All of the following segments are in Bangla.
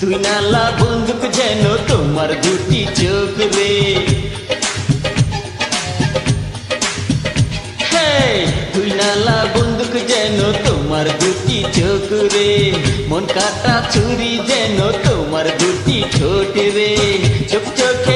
তুই নালা বন্দুক যেন তোমার দুটি চোখ রে। তুই নালা বন্দুক যেন তোমার দুটি চোখ রে। মন কাটা ছুরি যেন তোমার দুটি ছোট রে। চোখ চোখে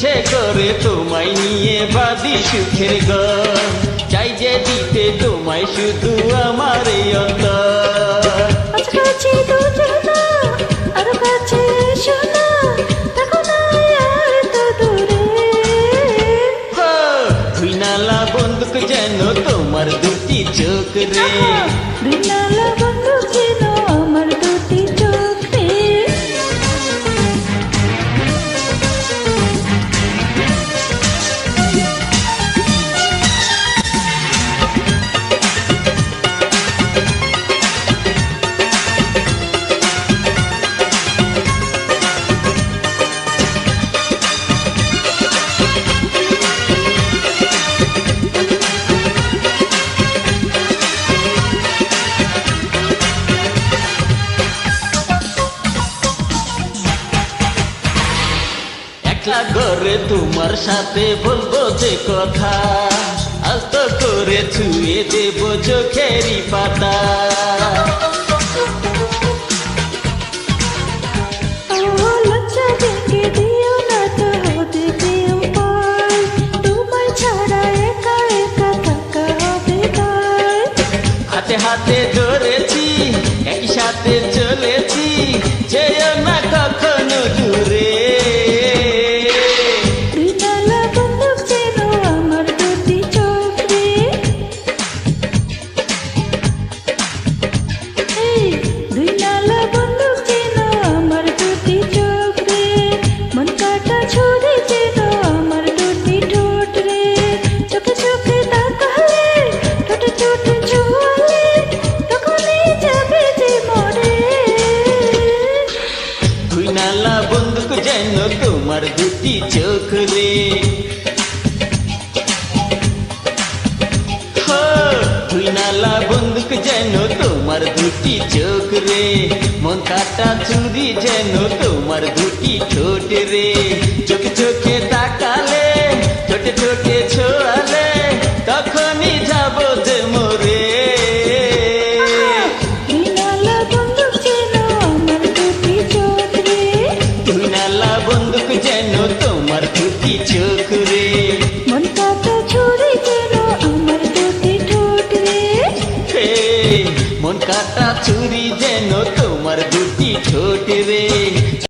ইচ্ছে করে তোমায় নিয়ে বাদি সুখের ঘর চাই যে দিতে তোমায় শুধু আমার হ্যাঁ, বন্দুক যেন তোমার দুটি চোখ রে। সাগরে তোমার সাথে বলব যে কথা। আস্ত করে ছুঁয়ে দেব চোখেরি পাতা। চোখ রে তুই নালা বন্দুক যেন তোমার দুটি চোখ রে মন কাটা চুরি যেন তোমার দুটি ঠোঁট রে চোখ চোখে তাকালে ঠোঁটে কাটা ছুরি যেন তোমার দুটি ছোট রে।